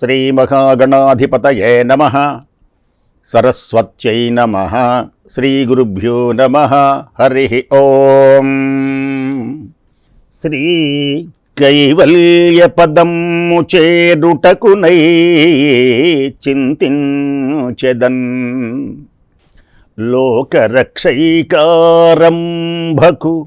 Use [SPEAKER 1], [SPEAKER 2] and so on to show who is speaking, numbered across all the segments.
[SPEAKER 1] శ్రీమహాగణాధిపతయే నమ. సరస్వత్యై నమ. శ్రీగురుభ్యో నమ. హరి ఓం. శ్రీ కైవల్య పదము చేరుటకునై చింతించెదన్. లోకరక్షైకారంభకు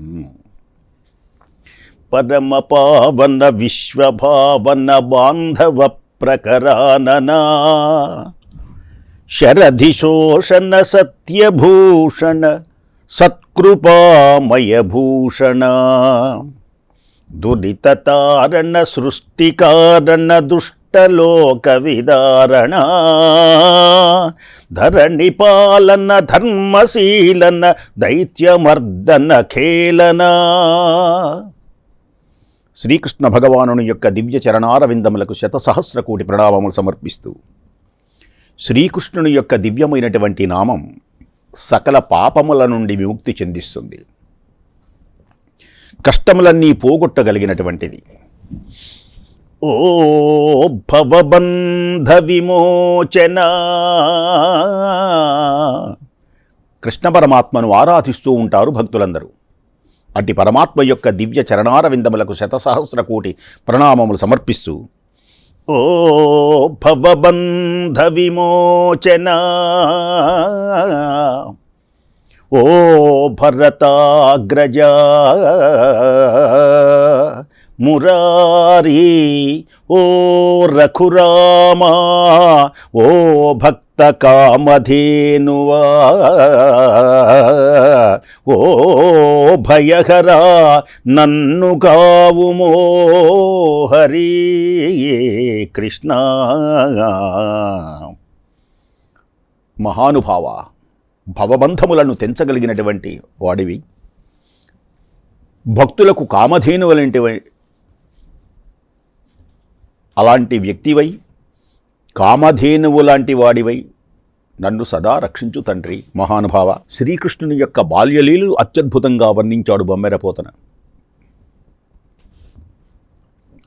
[SPEAKER 1] పరమ పావన విశ్వభావన బాంధవ ప్రకరాననా. శరధిశోషణ సత్యభూషణ సత్కృపామయభూషణ. భూషణ దురితతారణ సృష్టికారణ దుష్టలోక విదారణ ధరణి పాలన ధర్మశీలన దైత్యమర్దన ఖేలనా. శ్రీకృష్ణ భగవానుని యొక్క దివ్య చరణారవిందములకు శతసహస్ర కోటి ప్రణామములు సమర్పిస్తూ శ్రీకృష్ణుని యొక్క దివ్యమైనటువంటి నామం సకల పాపముల నుండి విముక్తి చెందిస్తుంది. కష్టములన్నీ పోగొట్టగలిగినటువంటిది. ఓ భవబంధ విమోచన! కృష్ణ పరమాత్మను ఆరాధిస్తూ ఉంటారు భక్తులందరూ. అట్టి పరమాత్మ యొక్క దివ్య చరణార విందములకు శతసహస్ర కోటి ప్రణామములు సమర్పిస్తూ ఓ భవబంధ విమోచన ఓ భరతాగ్రజ మురారీ ఓ రఘురామా ఓ భక్త కామధేనువా ఓ భయహరా నన్ను కావుమో హరి కృష్ణ. మహానుభావ భవబంధములను తెంచగలిగినటువంటి వాడివి. భక్తులకు కామధేనువలంటి అలాంటి వ్యక్తివై కామధేనువు లాంటి వాడివై నన్ను సదా రక్షించు తండ్రి మహానుభావ. శ్రీకృష్ణుని యొక్క బాల్యలీలు అత్యద్భుతంగా వర్ణించాడు బొమ్మెరపోతన.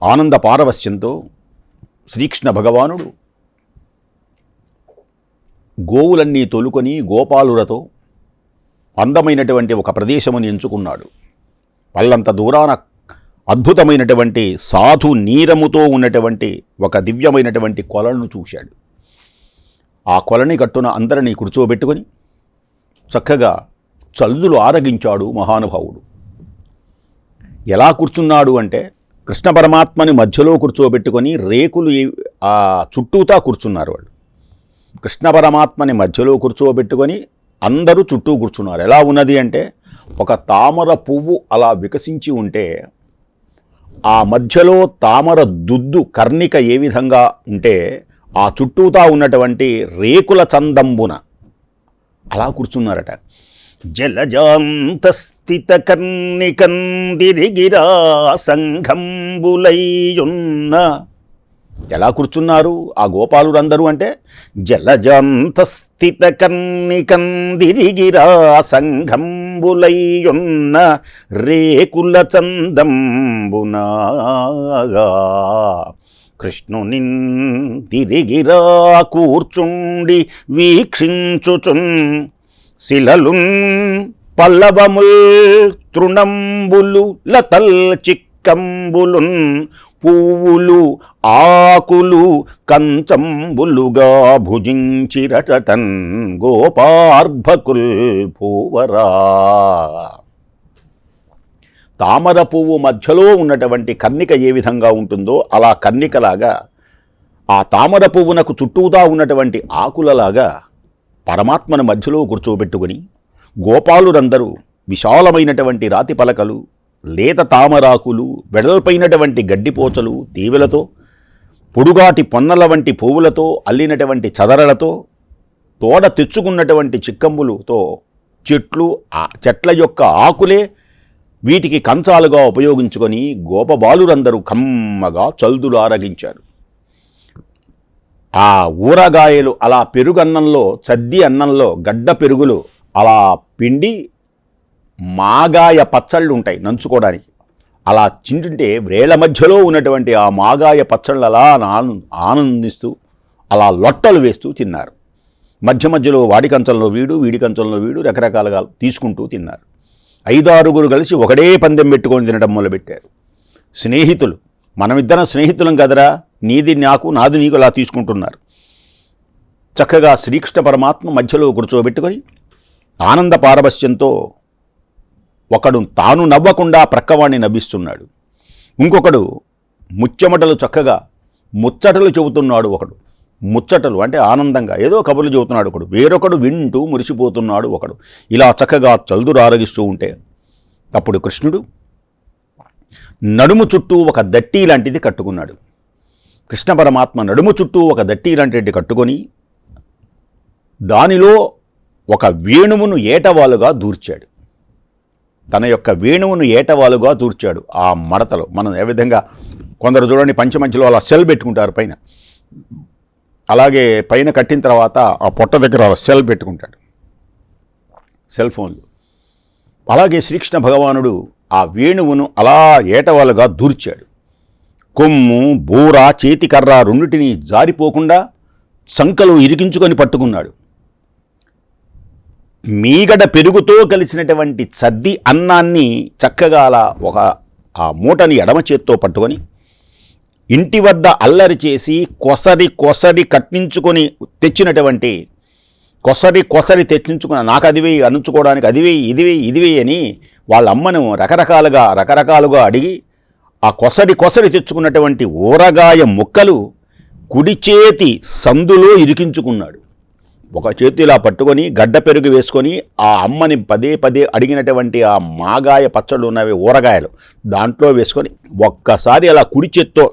[SPEAKER 1] ఆనంద పారవస్యంతో శ్రీకృష్ణ భగవానుడు గోవులన్నీ తొలుకొని గోపాలులతో అందమైనటువంటి ఒక ప్రదేశముని ఎంచుకున్నాడు. పల్లంత దూరాన అద్భుతమైనటువంటి సాధు నీరముతో ఉన్నటువంటి ఒక దివ్యమైనటువంటి కొలను చూశాడు. ఆ కొలని గట్టున అందరినీ కూర్చోబెట్టుకొని చక్కగా చల్లులు ఆరగించాడు మహానుభావుడు. ఎలా కూర్చున్నాడు అంటే కృష్ణ పరమాత్మని మధ్యలో కూర్చోబెట్టుకొని రేకులు ఆ చుట్టూతా కూర్చున్నారు వాళ్ళు. కృష్ణ పరమాత్మని మధ్యలో కూర్చోబెట్టుకొని అందరూ చుట్టూ కూర్చున్నారు. ఎలా ఉన్నది అంటే ఒక తామర పువ్వు అలా వికసించి ఉంటే ఆ మధ్యలో తామర దుద్దు కర్ణిక ఏ విధంగా ఉంటే ఆ చుట్టూతా ఉన్నటువంటి రేకుల చందంబున అలా కూర్చున్నారట. జలజాంతస్థిత కర్ణికందిరిగిరా సంఘంబులైయున్న ఎలా కూర్చున్నారు ఆ గోపాలురందరూ అంటే జలజాంతస్థిత కర్ణికందిరిగిరా సంఘంబులయ్యున్న రేకుల చందంబునాగా. కృష్ణుని తిరిగిరా కూర్చుండి వీక్షించుచున్ శిలలు పల్లవముల్ తృణంబులు లతల్ చిక్కంబులున్ పువ్వులు ఆకులు కంచంబులుగా భుజించిరటన్ గోపార్భకుల్ పూవరా తామర పువ్వు మధ్యలో ఉన్నటువంటి కన్నిక ఏ విధంగా ఉంటుందో అలా కన్నికలాగా ఆ తామర పువ్వునకు చుట్టూదా ఉన్నటువంటి ఆకులలాగా పరమాత్మను మధ్యలో కూర్చోబెట్టుకుని గోపాలురందరూ విశాలమైనటువంటి రాతి పలకలు లేత తామరాకులు వెడల్పైనటువంటి గడ్డిపోచలు తీవెలతో పొడుగాటి పొన్నల వంటి పువ్వులతో అల్లినటువంటి చదరలతో తోడ తెచ్చుకున్నటువంటి చిక్కంబులతో చెట్లు ఆ చెట్ల యొక్క ఆకులే వీటికి కంచాలుగా ఉపయోగించుకొని గోపబాలురందరూ కమ్మగా చల్దులు ఆరగించారు. ఆ ఊరగాయలు అలా పెరుగన్నంలో చద్ది అన్నంలో గడ్డ పెరుగులు అలా పిండి మాగాయ పచ్చళ్ళు ఉంటాయి నంచుకోవడానికి అలా చింటుంటే వేల మధ్యలో ఉన్నటువంటి ఆ మాగాయ పచ్చళ్ళు అలా ఆనందిస్తూ అలా లొట్టలు వేస్తూ తిన్నారు. మధ్య మధ్యలో వాడి కంచంలో వీడు వీడి కంచంలో వీడు రకరకాలుగా తీసుకుంటూ తిన్నారు. ఐదారుగురు కలిసి ఒకడే పందెం పెట్టుకొని తినడం మొదలుపెట్టారు. స్నేహితులు మనమిద్దరం స్నేహితులం కదరా నీది నాకు నాది నీకు అలా తీసుకుంటున్నారు. చక్కగా శ్రీకృష్ణ పరమాత్మ మధ్యలో కూర్చోబెట్టుకొని ఆనంద పారవస్యంతో ఒకడు తాను నవ్వకుండా ప్రక్కవాణ్ణి నవ్విస్తున్నాడు. ఇంకొకడు ముచ్చెమటలు చక్కగా ముచ్చటలు చెబుతున్నాడు ఒకడు. ముచ్చటలు అంటే ఆనందంగా ఏదో కబుర్లు చెబుతున్నాడు ఒకడు. వేరొకడు వింటూ మురిసిపోతున్నాడు ఒకడు. ఇలా చక్కగా చల్దురు ఆరగిస్తూ ఉంటే అప్పుడు కృష్ణుడు నడుము చుట్టూ ఒక దట్టి లాంటిది కట్టుకున్నాడు. కృష్ణ పరమాత్మ నడుము చుట్టూ ఒక దట్టి లాంటిది కట్టుకొని దానిలో ఒక వేణువును ఏటవాలుగా దూర్చాడు. తన యొక్క వేణువును ఏటవాలుగా దూర్చాడు. ఆ మడతలో మనం ఏ విధంగా కొందరు చూడండి పంచమంచిలో అలా సెల్ పెట్టుకుంటారు పైన. అలాగే పైన కట్టిన తర్వాత ఆ పొట్ట దగ్గర అలా సెల్ పెట్టుకుంటాడు. సెల్ ఫోన్లు. అలాగే శ్రీకృష్ణ భగవానుడు ఆ వేణువును అలా ఏటవాలుగా దూర్చాడు. కొమ్ము బూర చేతికర్ర రెండిటిని జారిపోకుండా సంకలు ఇరికించుకొని పట్టుకున్నాడు. మీగడ పెరుగుతో కలిసినటువంటి సద్ది అన్నాన్ని చక్కగా అలా ఒక ఆ మూటని ఎడమ చేత్తో పట్టుకొని ఇంటి వద్ద అల్లరి చేసి కొసరి కొసరి కట్టించుకొని తెచ్చినటువంటి కొసరి కొసరి తెచ్చించుకున్న నాకు అది వేయి అనుచుకోవడానికి అది వేయి ఇది వేయి ఇది వేయి అని వాళ్ళ అమ్మను రకరకాలుగా రకరకాలుగా అడిగి ఆ కొసరి కొసరి తెచ్చుకున్నటువంటి ఊరగాయ ముక్కలు కుడి చేతి సందులో ఇరికించుకున్నాడు. ఒక చేతి ఇలా పట్టుకొని గడ్డ పెరుగు వేసుకొని ఆ అమ్మని పదే పదే అడిగినటువంటి ఆ మాగాయ పచ్చళ్ళు ఉన్నవి ఊరగాయలు దాంట్లో వేసుకొని ఒక్కసారి అలా కుడి చేత్తో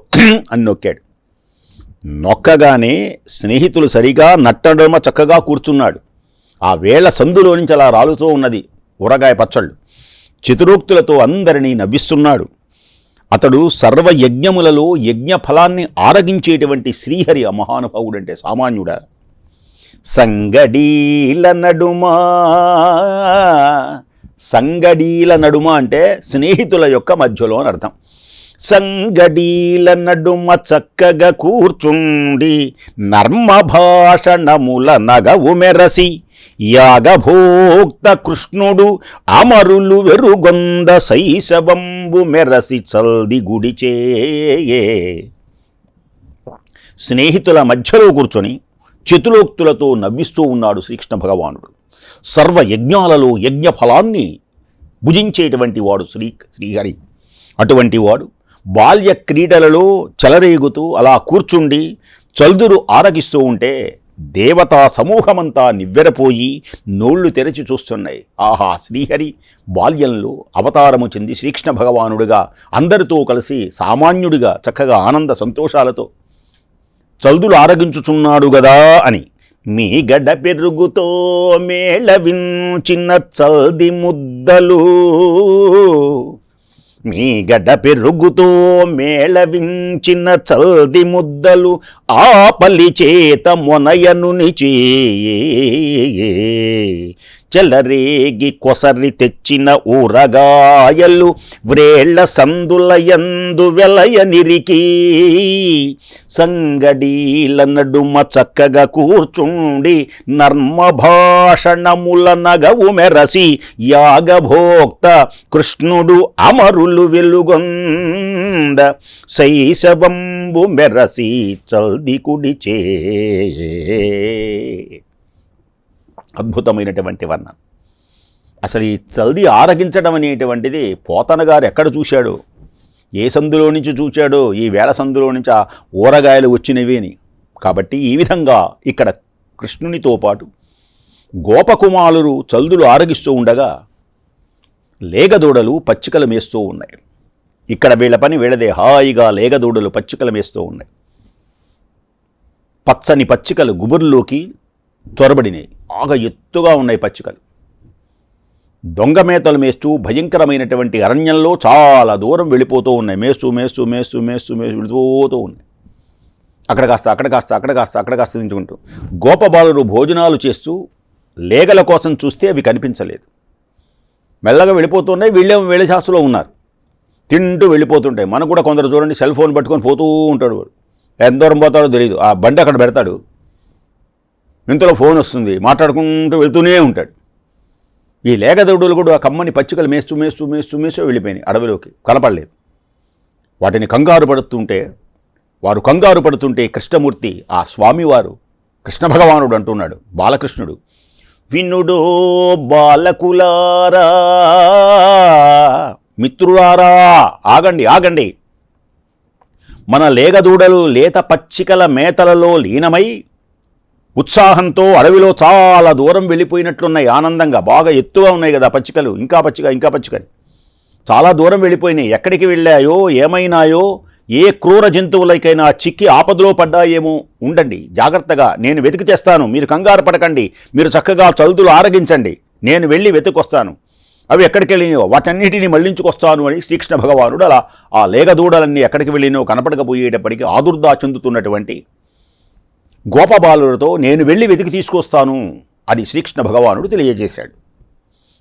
[SPEAKER 1] అని నొక్కాడు. నొక్కగానే స్నేహితులు సరిగా నట్టడమ చక్కగా కూర్చున్నాడు. ఆ వేళ సందులో నుంచి అలా రాలుతూ ఉన్నది ఊరగాయ పచ్చళ్ళు. చతురోక్తులతో అందరినీ నవ్విస్తున్నాడు. అతడు సర్వయజ్ఞములలో యజ్ఞ ఫలాన్ని ఆరగించేటువంటి శ్రీహరి ఆ మహానుభావుడంటే సామాన్యుడా. సంగడీల నడుమా. సంగడీల నడుమ అంటే స్నేహితుల యొక్క మధ్యలో అని అర్థం. సంగడీల నడుమ చక్కగా కూర్చుండి నర్మ భాషణముల నగవు మెరసి యాగభోక్త కృష్ణుడు అమరులు వెరుగొంద శైశవంబు మెరసి చల్ది గుడిచే. స్నేహితుల మధ్యలో కూర్చొని చతులోక్తులతో నవ్విస్తూ ఉన్నాడు శ్రీకృష్ణ భగవానుడు. సర్వ యజ్ఞాలలో యజ్ఞ ఫలాన్ని భుజించేటువంటి వాడు శ్రీ శ్రీహరి. అటువంటి వాడు బాల్య క్రీడలలో చెలరేగుతూ అలా కూర్చుండి చల్దురు ఆరగిస్తూ ఉంటే దేవతా సమూహమంతా నివ్వెరపోయి నోళ్ళు తెరచి చూస్తున్నాయి. ఆహా శ్రీహరి బాల్యంలో అవతారము చెంది శ్రీకృష్ణ భగవానుడిగా అందరితో కలిసి సామాన్యుడిగా చక్కగా ఆనంద సంతోషాలతో చల్దులు ఆరగించుచున్నాడు గదా అని. మీ గడ్డ పెరుగుతో మేళవించిన చల్ది ముద్దలు. మీ గడ్డ పెరుగుతో మేళవించిన చల్ది ముద్దలు. ఆపలి చేత మొనయనునిచే చెలరేగి కొసరి తెచ్చిన ఊరగాయలు వ్రేళ్ళ సందులయందు వెలయ నిరికి. సంగడీల నడుమ చక్కగా కూర్చుండి నర్మ భాషణముల నగవు మెరసి యాగభోక్త కృష్ణుడు అమరులు వెలుగొంద శైశవంబు మెరసి చల్ది కుడిచే అద్భుతమైనటువంటి వర్ణన. అసలు ఈ చల్ది ఆరగించడం అనేటువంటిది పోతన గారు ఎక్కడ చూశాడు? ఏ సందులో నుంచి చూచాడో? ఈ వేల సందులో నుంచి ఆ ఊరగాయలు వచ్చినవి అని. కాబట్టి ఈ విధంగా ఇక్కడ కృష్ణునితో పాటు గోపకుమారులు చల్దులు ఆరగిస్తూ ఉండగా లేగదూడలు పచ్చికలు మేస్తూ ఉన్నాయి. ఇక్కడ వీళ్ళ పని వీళ్ళదే. హాయిగా లేగదూడలు పచ్చికలు మేస్తూ ఉన్నాయి. పచ్చని పచ్చికలు గుబుర్లోకి చొరబడినాయి. బాగా ఎత్తుగా ఉన్నాయి పచ్చికలు. దొంగ మేతలు మేస్తూ భయంకరమైనటువంటి అరణ్యంలో చాలా దూరం వెళ్ళిపోతూ ఉన్నాయి. మేస్తూ మేస్తూ మేస్తూ మేస్తూ మేస్తూ వెళ్ళిపోతూ ఉన్నాయి. అక్కడ కాస్త అక్కడ కాస్త అక్కడ కాస్త అక్కడ కాస్త తింటుకుంటూ గోపబాలుడు భోజనాలు చేస్తూ లేగల కోసం చూస్తే అవి కనిపించలేదు. మెల్లగా వెళ్ళిపోతున్నాయి. వీళ్ళేమో వేళ శాస్త్రలో ఉన్నారు. తింటూ వెళ్ళిపోతుంటాయి. మనకు కూడా కొందరు చూడండి సెల్ ఫోన్ పట్టుకొని పోతూ ఉంటాడు వాడు. ఎంత దూరం పోతాడో తెలియదు ఆ బండి అక్కడ పెడతాడు. ఇంతలో ఫోన్ వస్తుంది మాట్లాడుకుంటూ వెళ్తూనే ఉంటాడు. ఈ లేగదవుడులు కూడా ఆ కమ్మని పచ్చికలు మేస్తూ మేస్తూ మేస్తూ మేస్తూ వెళ్ళిపోయినాయి అడవిలోకి. కనపడలేదు. వాటిని కంగారు పడుతుంటే వారు కంగారు పడుతుంటే కృష్ణమూర్తి ఆ స్వామివారు కృష్ణ భగవానుడు అంటున్నాడు బాలకృష్ణుడు. వినుడో బాలకులారా మిత్రులారా ఆగండి ఆగండి. మన లేగదూడలు లేత పచ్చికల మేతలలో లీనమై ఉత్సాహంతో అడవిలో చాలా దూరం వెళ్ళిపోయినట్లున్నాయి. ఆనందంగా బాగా ఎత్తుగా ఉన్నాయి కదా పచ్చికలు. ఇంకా పచ్చిక ఇంకా పచ్చికని. చాలా దూరం వెళ్ళిపోయినాయి. ఎక్కడికి వెళ్ళాయో ఏమైనాయో ఏ క్రూర జంతువులకైనా చిక్కి ఆపదలో పడ్డాయేమో ఉండండి. జాగ్రత్తగా. నేను వెతికి తెస్తాను. మీరు కంగారు పడకండి. మీరు చక్కగా చదువులు ఆరగించండి. నేను వెళ్ళి వెతుకొస్తాను. అవి ఎక్కడికి వెళ్ళినాయో? వాటన్నిటిని మళ్ళించుకొస్తాను అని శ్రీకృష్ణ భగవానుడు అలా ఆ లేగదూడలన్నీ ఎక్కడికి వెళ్ళినో కనపడకపోయేటప్పటికీ ఆదుర్దా చెందుతున్నటువంటి గోపబాలులతో నేను వెళ్ళి వెతికి తీసుకొస్తాను అని శ్రీకృష్ణ భగవానుడు తెలియజేశాడు.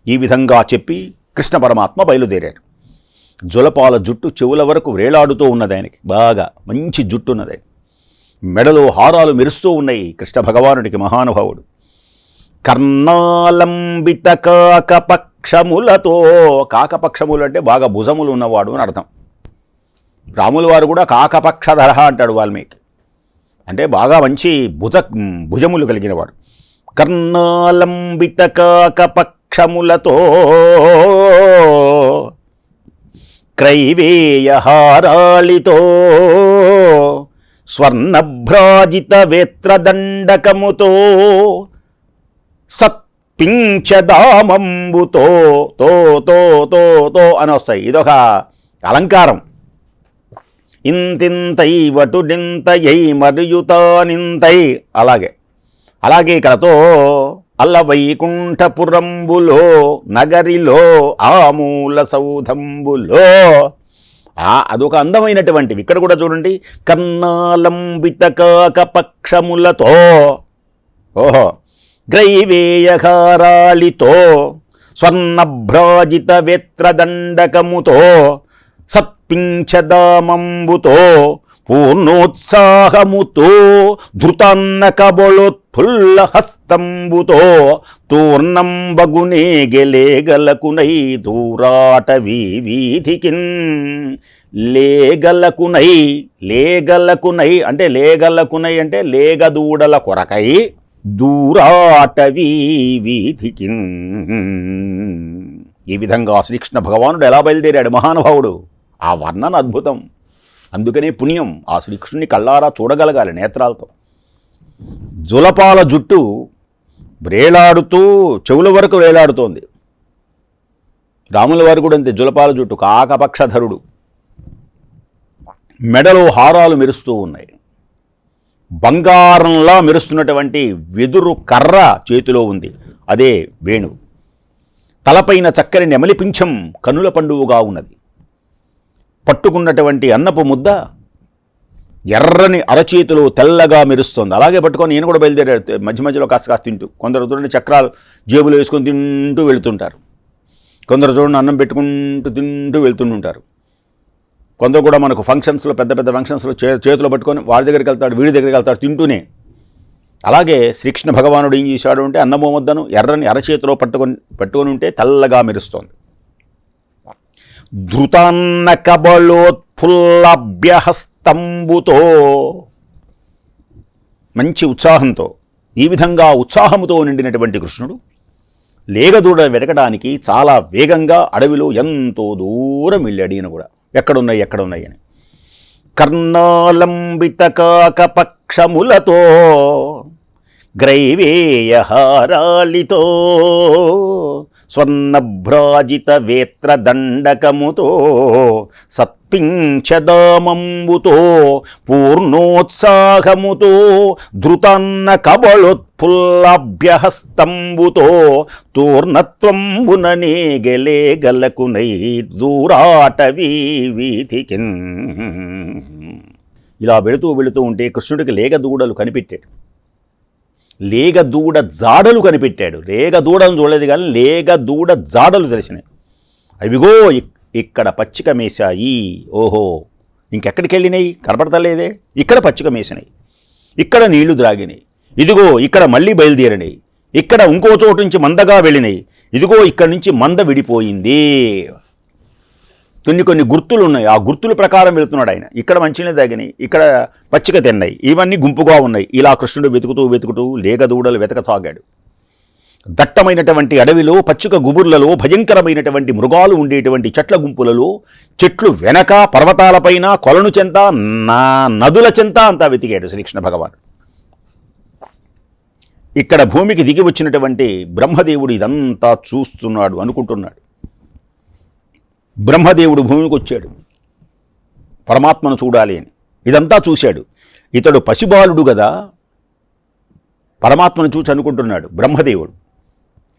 [SPEAKER 1] ఈ విధంగా చెప్పి కృష్ణ పరమాత్మ బయలుదేరాడు. జులపాల జుట్టు చెవుల వరకు వేలాడుతూ ఉన్నదానికి బాగా మంచి జుట్టు ఉన్నది మెడలో హారాలు మెరుస్తూ ఉన్నాయి కృష్ణ భగవానుడికి మహానుభావుడు. కర్ణాలంబిత కాకపక్షములతో కాకపక్షములు అంటే బాగా భుజములు ఉన్నవాడు అని అర్థం. రాముల వారు కూడా కాకపక్షధర అంటాడు వాల్మీకి. అంటే బాగా మంచి భుజ భుజములు కలిగినవాడు. కర్ణాలంబిత కాకపక్షములతో క్రైవేయహారాళితో స్వర్ణభ్రాజిత వేత్రదండకముతో సత్పించదామంబుతో తో తో తో తో అని వస్తాయి ఇదొక అలంకారం. ఇంతింతై వటుడింతయై మరియుతానింతై అలాగే. అలాగే ఇక్కడతో అల్ల వైకుంఠపురంబులో నగరిలో ఆమూల సౌధంబులో ఆ అదొక అందమైనటువంటివి. ఇక్కడ కూడా చూడండి కన్నాలంబిత కాకపక్షములతో ఓహో గ్రైవేయహారాళితో స్వర్ణభ్రాజిత వేత్రదండకముతో సత్పించదామంబుతో పూర్ణోత్సాహముతో ధృతాన్న కబళోత్ఫుల్ల హస్తంబుతో తూర్ణంబగునే గెలేగలకునై దూరాటవీ వీధికిన్. లేగలకునై లేగలకునై అంటే లేగలకునై అంటే లేగదూడల కొరకై దూరాటవీ వీధికిన్. ఈ విధంగా శ్రీకృష్ణ భగవానుడు ఎలా బయలుదేరాడు? మహానుభావుడు. ఆ వర్ణన అద్భుతం. అందుకనే పుణ్యం. ఆ శ్రీకృష్ణుని కళ్ళారా చూడగలగాలి నేత్రాలతో. జులపాల జుట్టు వ్రేలాడుతూ చెవుల వరకు వేలాడుతోంది. రాముల వారు కూడా అంతే జులపాల జుట్టు కాకపక్షధరుడు. మెడలో హారాలు మెరుస్తూ ఉన్నాయి. బంగారంలా మెరుస్తున్నటువంటి వెదురు కర్ర చేతిలో ఉంది. అదే వేణువు. తలపైన చక్కని నెమలి పింఛం కనుల పండువుగా ఉన్నది. పట్టుకున్నటువంటి అన్నపు ముద్ద ఎర్రని అరచేతిలో తెల్లగా మెరుస్తుంది. అలాగే పట్టుకొని నేను కూడా బయలుదేరాడు. మధ్య మధ్యలో కాస్త కాస్త తింటూ. కొందరు చూడండి చక్రాలు జేబులో వేసుకొని తింటూ వెళుతుంటారు. కొందరు చూడండి అన్నం పెట్టుకుంటూ తింటూ వెళ్తుంటుంటారు. కొందరు కూడా మనకు ఫంక్షన్స్లో పెద్ద పెద్ద ఫంక్షన్స్లో చే చేతిలో పట్టుకొని వాడి దగ్గరికి వెళ్తాడు వీడి దగ్గరికి వెళ్తాడు తింటూనే. అలాగే శ్రీకృష్ణ భగవానుడు ఏం చేశాడు అంటే అన్నమో ముద్దను ఎర్రని అరచేతిలో పట్టుకొని పట్టుకొని ఉంటే తెల్లగా మెరుస్తోంది. ధృతాన్న కబళోత్ఫుల్లభ్యహస్తంబుతో మంచి ఉత్సాహంతో ఈ విధంగా ఉత్సాహముతో నిండినటువంటి కృష్ణుడు లేగదూడ వెతకడానికి చాలా వేగంగా అడవిలో ఎంతో దూరం వెళ్ళాడు ఈయన కూడా. ఎక్కడున్నాయి ఎక్కడున్నాయి అని. కర్ణాలంబిత కాకపక్షములతో గ్రైవేయహారాళితో స్వర్ణభ్రాజిత వేత్రదండకముతో సత్పించదామంబుతో పూర్ణోత్సాహముతో ధృతాన్న కబళోత్ఫుల్లభ్యహస్తంబుతో తూర్ణత్వంబుననే గెలే గలకునై దూరాటవీ వీధికిన్. ఇలా వెళుతూ వెళుతూ ఉంటే కృష్ణుడికి లేగ దూడలు కనిపెట్టాడు. లేగ దూడ జాడలు కనిపెట్టాడు. లేగ దూడను చూడలేదు కానీ లేగ దూడ జాడలు తెలిసినాయి. అవిగో ఇక్కడ పచ్చిక మేశాయి. ఓహో ఇంకెక్కడికి వెళ్ళినాయి? కనపడతలేదే. ఇక్కడ పచ్చిక మేసినాయి. ఇక్కడ నీళ్ళు ద్రాగినాయి ఇదిగో ఇక్కడ మళ్ళీ బయలుదేరినాయి. ఇక్కడ ఇంకో చోటు నుంచి మందగా వెళ్ళినాయి. ఇదిగో ఇక్కడ నుంచి మంద విడిపోయింది. కొన్ని కొన్ని గుర్తులు ఉన్నాయి. ఆ గుర్తుల ప్రకారం వెళుతున్నాడు ఆయన. ఇక్కడ మంచినే తగినాయి. ఇక్కడ పచ్చిక తిన్నాయి. ఇవన్నీ గుంపుగా ఉన్నాయి. ఇలా కృష్ణుడు వెతుకుతూ వెతుకుతూ లేగదూడలు వెతకసాగాడు. దట్టమైనటువంటి అడవిలో పచ్చిక గుబుర్లలో భయంకరమైనటువంటి మృగాలు ఉండేటువంటి చెట్ల గుంపులలో చెట్లు వెనక పర్వతాలపైన కొలను చెంత నా నదుల చెంత అంతా వెతికాడు శ్రీకృష్ణ భగవాన్ ఇక్కడ భూమికి దిగి వచ్చినటువంటి బ్రహ్మదేవుడు ఇదంతా చూస్తున్నాడు అనుకుంటున్నాడు. బ్రహ్మదేవుడు భూమికి వచ్చాడు. పరమాత్మను చూడాలి అని. ఇదంతా చూశాడు. ఇతడు పసిబాలుడు కదా పరమాత్మను చూసి అనుకుంటున్నాడు బ్రహ్మదేవుడు.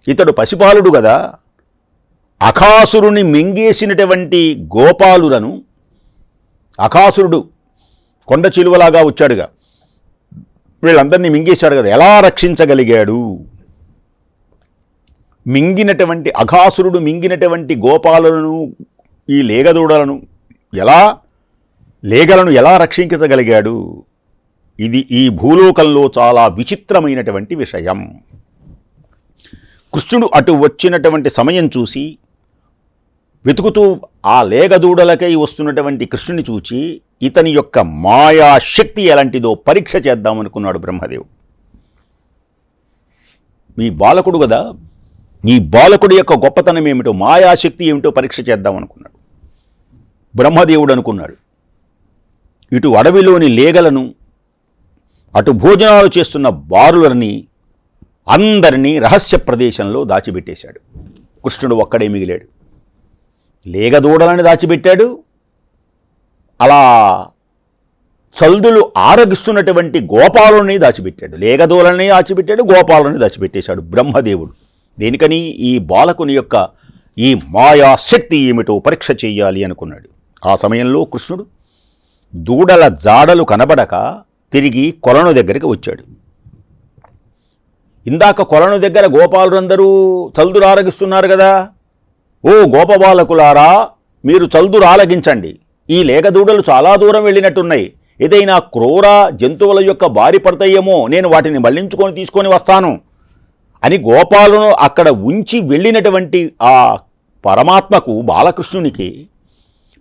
[SPEAKER 1] ఇతడు పశుపాలుడు కదా అఖాసురుని మింగేసినటువంటి గోపాలులను అఖాసురుడు కొండ చిలువలాగా వచ్చాడుగా. వీళ్ళందరినీ మింగేశాడు కదా ఎలా రక్షించగలిగాడు? మింగినటువంటి అఘాసురుడు మింగినటువంటి గోపాలను ఈ లేగదూడలను ఎలా లేగలను ఎలా రక్షించగలిగాడు? ఇది ఈ భూలోకంలో చాలా విచిత్రమైనటువంటి విషయం. కృష్ణుడు అటు వచ్చినటువంటి సమయం చూసి వెతుకుతూ ఆ లేగదూడలకై వస్తున్నటువంటి కృష్ణుని చూచి ఇతని యొక్క మాయాశక్తి ఎలాంటిదో పరీక్ష చేద్దామనుకున్నాడు బ్రహ్మదేవ్ మీ బాలకుడు కదా? ఈ బాలకుడి యొక్క గొప్పతనం ఏమిటో మాయాశక్తి ఏమిటో పరీక్ష చేద్దాం అనుకున్నాడు. బ్రహ్మదేవుడు అనుకున్నాడు. ఇటు అడవిలోని లేగలను అటు భోజనాలు చేస్తున్న బారులని అందరినీ రహస్య ప్రదేశంలో దాచిపెట్టేశాడు. కృష్ణుడు ఒక్కడే మిగిలాడు. లేగదూడలని దాచిపెట్టాడు. అలా చల్దులు ఆరగిస్తున్నటువంటి గోపాలని దాచిపెట్టాడు. లేగదూలని దాచిపెట్టాడు గోపాలని దాచిపెట్టేశాడు బ్రహ్మదేవుడు. దేనికని? ఈ బాలకుని యొక్క ఈ మాయాశక్తి ఏమిటో పరీక్ష చెయ్యాలి అనుకున్నాడు. ఆ సమయంలో కృష్ణుడు దూడల జాడలు కనబడక తిరిగి కొలను దగ్గరికి వచ్చాడు. ఇందాక కొలను దగ్గర గోపాలురందరూ చల్దురు ఆరగిస్తున్నారు కదా? ఓ గోపబాలకులారా మీరు చల్దురు ఆలగించండి ఈ లేగదూడలు చాలా దూరం వెళ్ళినట్టున్నాయి. ఏదైనా క్రూర జంతువుల యొక్క బారి పడతాయేమో నేను వాటిని మళ్ళించుకొని తీసుకొని వస్తాను. అని గోపాలను అక్కడ ఉంచి వెళ్ళినటువంటి ఆ పరమాత్మకు బాలకృష్ణునికి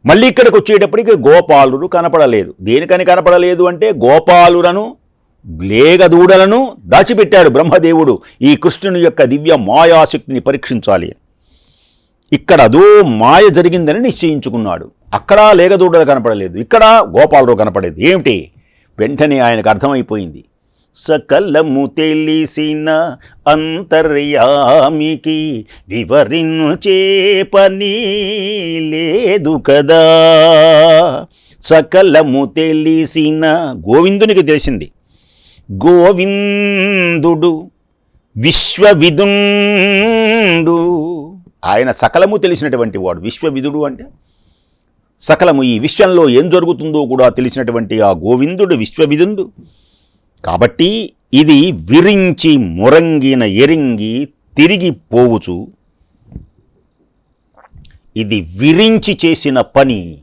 [SPEAKER 1] మళ్ళీ ఇక్కడికి వచ్చేటప్పటికి గోపాలుడు కనపడలేదు. దేనికని కనపడలేదు అంటే గోపాలులను లేగదూడలను దాచిపెట్టాడు బ్రహ్మదేవుడు ఈ కృష్ణుని యొక్క దివ్య మాయాశక్తిని పరీక్షించాలి. అని. ఇక్కడ అదో మాయ జరిగిందని నిశ్చయించుకున్నాడు. అక్కడ లేగదూడలు కనపడలేదు. ఇక్కడ గోపాలుడు కనపడేది ఏమిటి? వెంటనే ఆయనకు అర్థమైపోయింది. సకలము తెలిసిన అంతర్యామికి వివరించే పని లేదు కదా. సకలము తెలిసిన గోవిందునికి తెలిసింది. గోవిందుడు విశ్వవిదుండు. ఆయన సకలము తెలిసినటువంటి వాడు విశ్వవిధుడు అంటే? సకలము ఈ విశ్వంలో ఏం జరుగుతుందో కూడా తెలిసినటువంటి ఆ గోవిందుడు విశ్వవిధుండు కాబట్టి ఇది విరించి మురంగిన ఎరింగి తిరిగి పోవుచు. ఇది విరించి చేసిన పని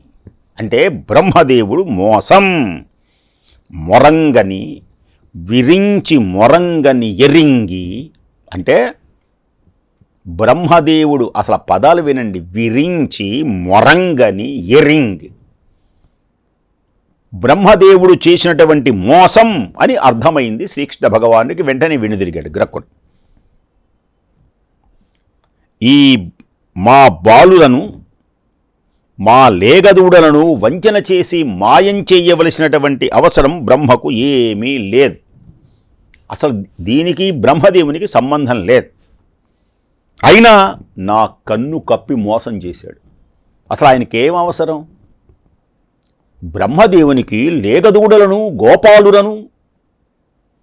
[SPEAKER 1] అంటే బ్రహ్మదేవుడు మోసం. మొరంగని విరించి మొరంగని ఎరింగి అంటే బ్రహ్మదేవుడు అసలు పదాలు వినండి. విరించి మొరంగని ఎరింగ్. బ్రహ్మదేవుడు చేసినటువంటి మోసం అని అర్థమైంది శ్రీకృష్ణ భగవానుడికి. వెంటనే వెనుదిరిగాడు గ్రక్కుడు. ఈ మా బాలులను మా లేగదూడలను వంచన చేసి మాయం చేయవలసినటువంటి అవసరం బ్రహ్మకు ఏమీ లేదు. అసలు దీనికి బ్రహ్మదేవునికి సంబంధం లేదు. అయినా నా కన్ను కప్పి మోసం చేశాడు. అసలు ఆయనకేం అవసరం? బ్రహ్మదేవునికి లేగదూడలను గోపాలులను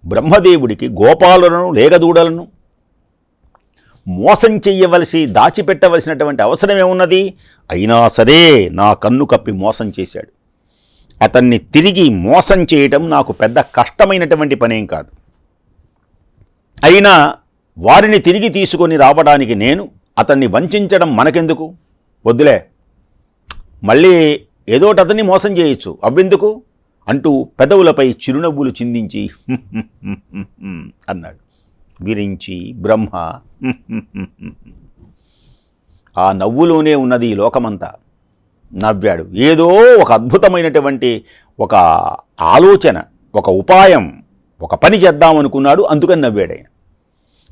[SPEAKER 1] బ్రహ్మదేవుడికి గోపాలులను లేగదూడలను మోసం చెయ్యవలసి దాచిపెట్టవలసినటువంటి అవసరం ఏమున్నది? అయినా సరే నా కన్ను కప్పి మోసం చేశాడు. అతన్ని తిరిగి మోసం చేయటం నాకు పెద్ద కష్టమైనటువంటి పనేం కాదు. అయినా వారిని తిరిగి తీసుకొని రావడానికి నేను అతన్ని వంచడం మనకెందుకు? వద్దులే. మళ్ళీ ఏదోటి అతన్ని మోసం చేయొచ్చు. అవ్వెందుకు? అంటూ పెదవులపై చిరునవ్వులు చిందించి అన్నాడు. విరించి బ్రహ్మ ఆ నవ్వులోనే ఉన్నది ఈ లోకమంతా. నవ్వాడు. ఏదో ఒక అద్భుతమైనటువంటి ఒక ఆలోచన ఒక ఉపాయం ఒక పని చేద్దామనుకున్నాడు అందుకని నవ్వాడు ఆయన.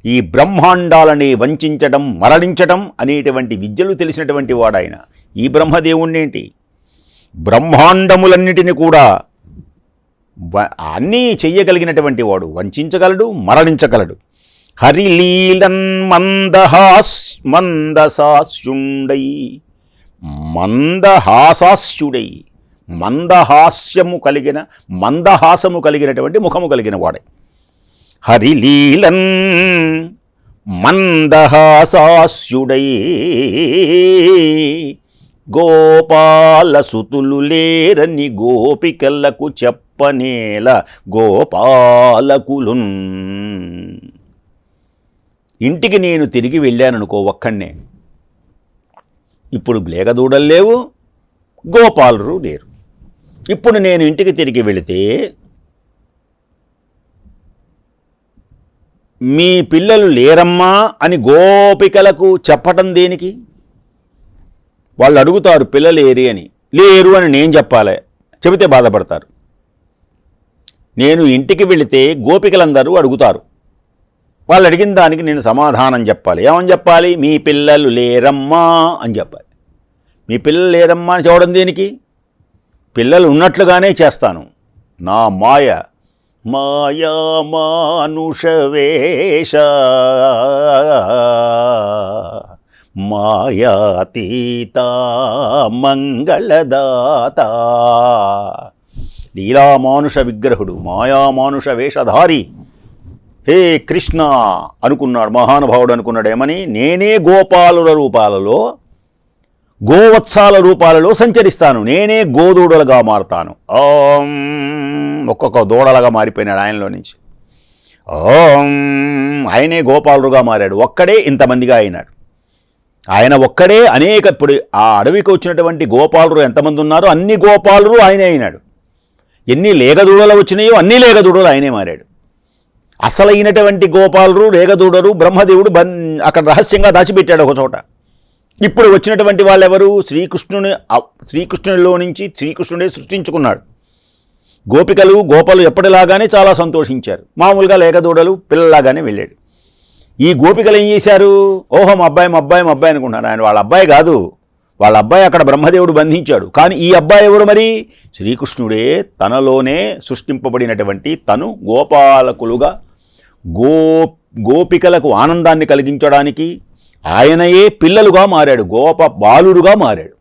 [SPEAKER 1] ఈ బ్రహ్మాండాలని వంచడం మరణించడం అనేటువంటి విద్యలు తెలిసినటువంటి వాడాయన ఈ బ్రహ్మదేవుణ్ణేంటి? బ్రహ్మాండములన్నిటిని కూడా అన్నీ చెయ్యగలిగినటువంటి వాడు. వంచగలడు మరణించగలడు. హరిలీలన్ మందహాస్ మందసాస్యుండై మందహాసాస్యుడై. మందహాస్యము కలిగిన మందహాసము కలిగినటువంటి ముఖము కలిగిన వాడే. హరిలీలన్ మందహాసాస్యుడై. గోపాలసుతులు లేరని గోపికలకు చెప్పనేల గోపాలకులున్. ఇంటికి నేను తిరిగి వెళ్ళాననుకో ఒక్కడే ఇప్పుడు లేగదూడలు లేవు గోపాలరు లేరు. ఇప్పుడు నేను ఇంటికి తిరిగి వెళితే మీ పిల్లలు లేరమ్మా అని గోపికలకు చెప్పటం దేనికి? వాళ్ళు అడుగుతారు పిల్లలు ఏరి అని. లేరు అని నేను చెప్పాలి. చెబితే బాధపడతారు. నేను ఇంటికి వెళితే గోపికలందరూ అడుగుతారు. వాళ్ళు అడిగిన దానికి నేను సమాధానం చెప్పాలి. ఏమని చెప్పాలి? మీ పిల్లలు లేరమ్మా అని చెప్పాలి. మీ పిల్లలు లేరమ్మా అని చూడడం దేనికి? పిల్లలు ఉన్నట్లుగానే చేస్తాను. నా మాయ మాయా మానుష వేష మాయాతీత మంగళదాత. లీలామానుష విగ్రహుడు మాయామానుష వేషధారి. హే కృష్ణ అనుకున్నాడు మహానుభావుడు అనుకున్నాడు ఏమని? నేనే గోపాలుల రూపాలలో గోవత్సాల రూపాలలో సంచరిస్తాను. నేనే గోదూడలుగా మారుతాను. ఓం ఒక్కొక్క దూడలుగా మారిపోయినాడు ఆయనలో నుంచి. ఓం ఆయనే గోపాలుడుగా మారాడు. ఒక్కడే ఇంతమందిగా అయినాడు. ఆయన ఒక్కడే అనేక ఇప్పుడు ఆ అడవికి వచ్చినటువంటి గోపాలురు ఎంతమంది ఉన్నారో అన్ని గోపాలురు ఆయనే అయినాడు. ఎన్ని లేగదూడలు వచ్చినాయో అన్ని లేగదూడలు ఆయనే మారాడు. అసలైనటువంటి గోపాలురు లేగదూడరు బ్రహ్మదేవుడు బన్ అక్కడ రహస్యంగా దాచిపెట్టాడు ఒక చోట. ఇప్పుడు వచ్చినటువంటి వాళ్ళెవరు? శ్రీకృష్ణుని శ్రీకృష్ణునిలో నుంచి శ్రీకృష్ణుడే సృష్టించుకున్నాడు. గోపికలు గోపాలు ఎప్పటిలాగానే చాలా సంతోషించారు. మామూలుగా లేగదూడలు పిల్లలాగానే వెళ్ళాడు. ఈ గోపికలు ఏం చేశారు? ఓహో మా అబ్బాయి మా అబ్బాయి మా అబ్బాయి అనుకుంటున్నారు ఆయన వాళ్ళ అబ్బాయి కాదు. వాళ్ళ అబ్బాయి అక్కడ బ్రహ్మదేవుడు బంధించాడు. కానీ ఈ అబ్బాయి ఎవరు మరి? శ్రీకృష్ణుడే తనలోనే సృష్టింపబడినటువంటి తను గోపాలకులుగా గో గోపికలకు ఆనందాన్ని కలిగించడానికి ఆయనయే పిల్లలుగా మారాడు. గోప బాలుడుగా మారాడు.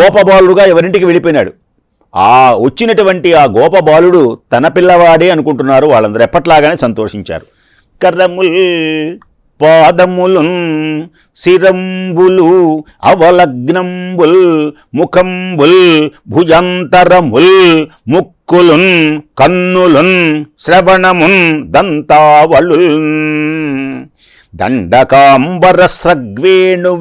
[SPEAKER 1] గోపబాలుడుగా ఎవరింటికి వెళ్ళిపోయినాడు? ఆ వచ్చినటువంటి ఆ గోపబాలుడు తన పిల్లవాడే అనుకుంటున్నారు. వాళ్ళందరూ ఎప్పట్లాగానే సంతోషించారు. కరముల్ పాదములున్ శిరంబులు అవలగ్నంబుల్ ముఖంబుల్ భుజంతరముల్ ముక్కులున్ కన్నులున్ శ్రవణమున్ దంతావళుల్ దండకాంబర స్రగ్వేణు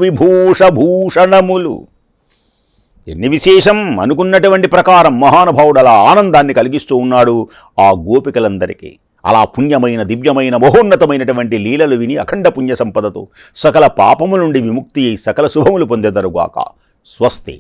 [SPEAKER 1] ఎన్ని విశేషం అనుకున్నటువంటి ప్రకారం మహానుభావుడు అలా ఆనందాన్ని కలిగిస్తూ ఉన్నాడు ఆ గోపికలందరికీ. అలా పుణ్యమైన దివ్యమైన మహోన్నతమైనటువంటి లీలలు విని అఖండ పుణ్య సంపదతో సకల పాపము నుండి విముక్తి అయి సకల శుభములు పొందెదరుగాక స్వస్తి.